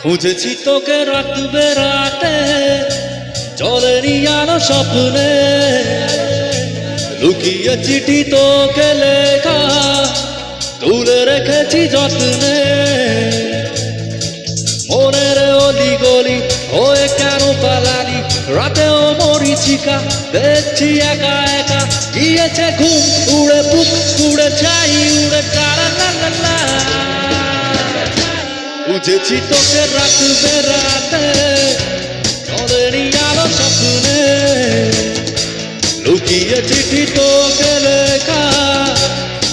খুঁজেছি তোকে রাত বেরাতে জলেরই আলো স্বপ্নে। লুকিয়ে চিঠি তোকে লেখা, তুলে রেখেছি যত্নে। মনের অলি গলি হয়ে কেন পালালি? রাতেও মরিচিকা, দেখছি একা একা, গিয়েছে ঘুম, উড়ে বুক উড়ে চাই বুঝেছি তোকে রাখবে রাতে তোদেরই আলো স্বপ্নে। লুকিয়ে চিঠি তোকে লেখা,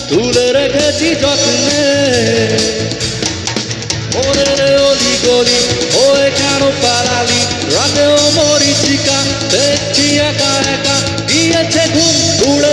তুলে রেখেছি যত্নে। মনের অলি গলি ওই কেন পালালি, রাতেও মরিচিকা দেখছি একা একা ঘুম উড়ে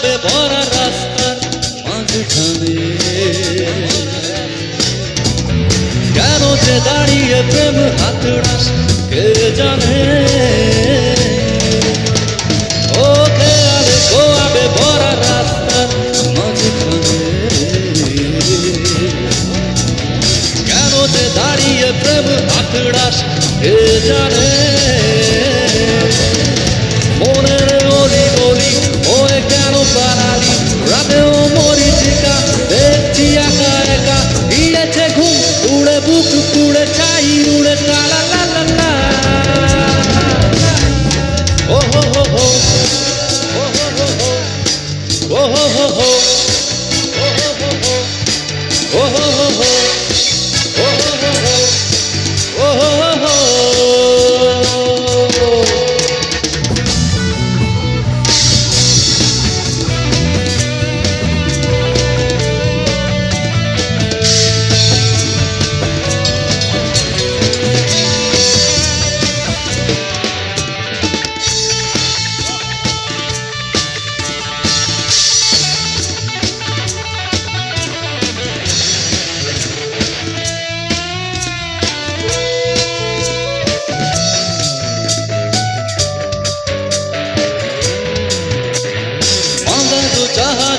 শোয়াবে ভরা রাস্তার মাঝখানে। কেন যে দাঁড়িয়ে প্রেম হাতড়াস কে জানে? ও খেয়ালে দাঁড়িয়ে প্রেম জানে? বুক উড়ে চাই উড়ে টালা লা লা লা। ও, হো হো হো। ও, হো হো হো। ও, হো হো হো। ও, হো হো হো। ও হো।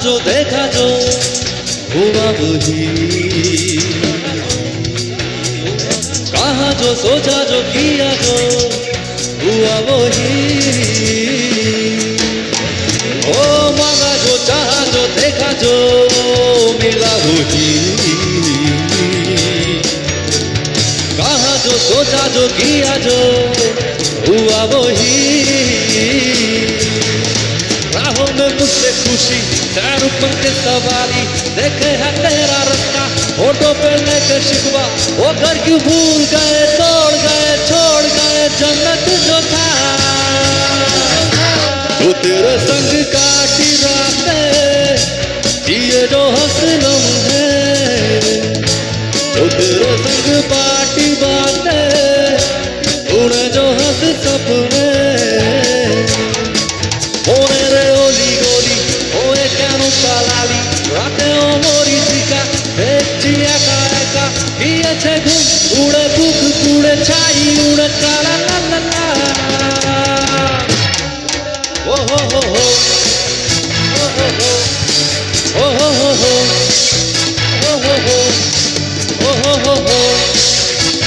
দেখাজো দেখাজো। ভুয়া বুঝি কাহাজো, সোজাজো কিয়াজো ভুয়া বহি ও মাগাজো, চাহাজো, দেখাজো মিলা বুঝি কাহাজো, সোজাজো কিয়াজো ভুয়া বহি मुझसे खुशी ऊपर के सवारी, देखे है तेरा रास्ता फ़ोटो पे लेके शिकवा, वो घर क्यों भूल गए, तोड़ गए, छोड़ गए, जन्नत जो था। वो तेरे संग काटी रातें जिए जो हसनम है। जो तेरे संग पार्टी बातें उड़े जो हंस सपने দেখছি একা একা গিয়েছে ঘুম উড়ে বুক পুড়ে ছাই উড়ে কালা লা লা লা ও হো হো হো ও হো হো ও হো হো হো ও হো হো ও হো হো হো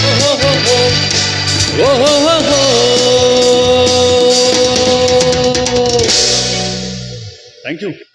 ও হো হো হো ও হো হো হো থ্যাংক ইউ